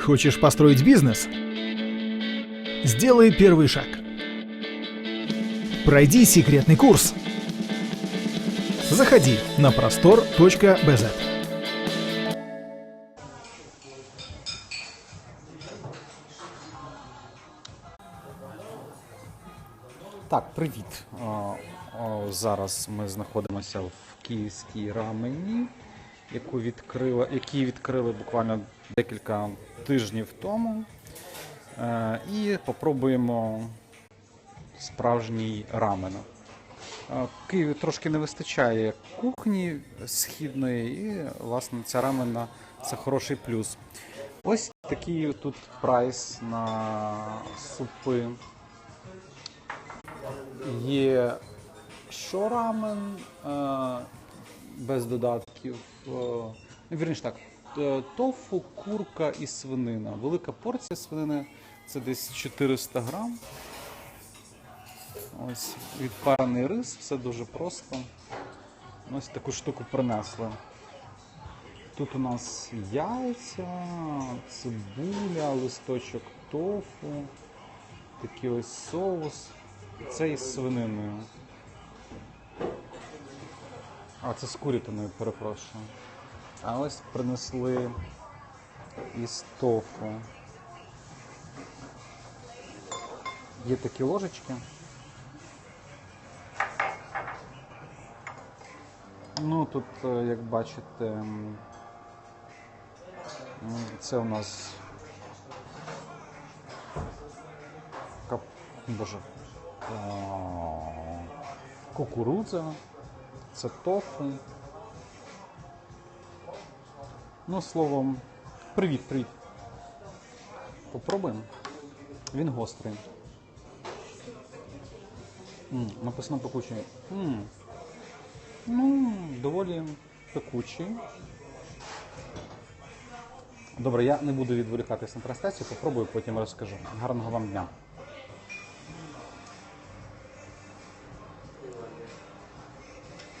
Хочешь построить бизнес? Сделай первый шаг. Пройди секретный курс. Заходи на простор.бз. Так, привіт. А, а, Зараз ми знаходимося в київській рамені, Яку відкрили, які відкрили буквально декілька тижнів тому. Е, І попробуємо справжній рамен. Е, Києві трошки не вистачає кухні східної, і власне ця рамена це хороший плюс. Ось такий тут прайс на супи. Є шорамен е, без додатків. Е, ну, вірніше так, е, тофу, курка і свинина. Велика порція свинини це десь 400 грам. Ось відпарений рис, все дуже просто. Ось таку штуку принесли. Тут у нас яйця, цибуля, листочок тофу, такий ось соус. Це із свининою. А, це з курятиною, перепрошую. А ось принесли із тофу. Є такі ложечки. Ну, тут, е, як бачите, це у нас кап... Боже. Кукурудза, це тофу. Ну, словом, привіт, привіт. Попробуємо. Він гострий. М, написано пекучий. М, Ну, доволі пекучий. Добре, я не буду відволікатись на трансляцію, попробую, потім розкажу. Гарного вам дня.